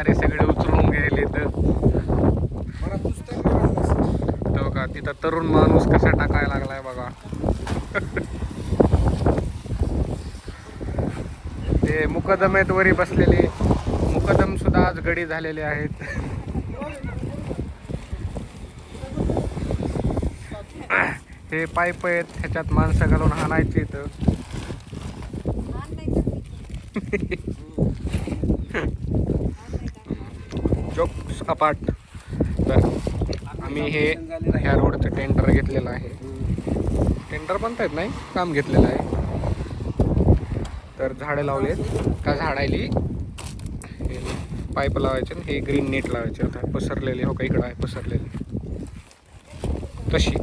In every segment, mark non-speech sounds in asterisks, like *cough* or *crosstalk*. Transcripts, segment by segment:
सारे सगळे उचलून घ्यायले तर. तो का तिथं तरुण माणूस कसा टाकायला लागलाय बघा. *laughs* ते मुकदमेत वरी बसलेले. मुकदम सुद्धा आज गडी झालेले आहेत. *laughs* हे पाईप आहेत ह्याच्यात माणसं घालून हाणायची तर *laughs* जोक्स अपार्ट. तर आम्ही हे ह्या रोडचं टेंडर घेतलेलं आहे. टेंडर बनतायत नाही काम घेतलेलं आहे. तर झाडं लावलेत. का झाडायली? हे पाईप लावायचे आणि हे ग्रीन नेट लावायचे. आता पसरलेले हो का इकडं आहे पसरलेले. तशी.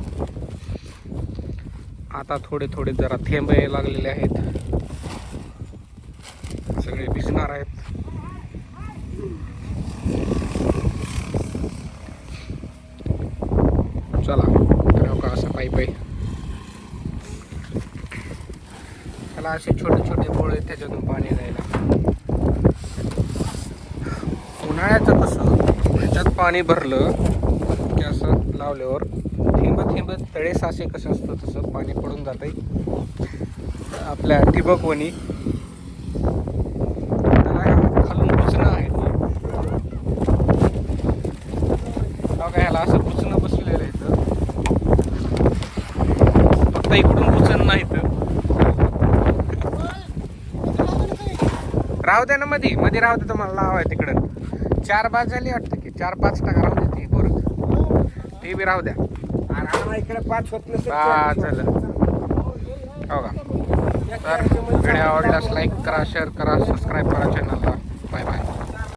आता थोडे थोडे जरा थेंब लागलेले आहेत. सगळे भिजणार आहेत चला तर हो का असं पाईप आहे त्याला असे छोटे छोटे बोळ आहेत त्याच्यातून पाणी जायला. उन्हाळ्याचं कसं ह्याच्यात पाणी भरलं की असं लावल्यावर थेंब थेंब तळे सासे कसं असतं तसं पाणी पडून जाते आपल्या ठिबक वणी. खालून पुचणं आहे. बघा ह्याला असं पुचणं बसलेलं आहे तर फक्त इकडून पुचण नाही तर. राहू द्या ना मध्ये मध्ये राहू दे तुम्हाला लावाय तिकडं. चार बाद झाली वाटतं की. चार पाच टाका राहू दे ती बरं ते बी राहू द्या. इकडे पाच होत नसेल हा चल हो का? तर व्हिडिओ आवडल्यास लाईक करा शेअर करा सबस्क्राईब करा चॅनलला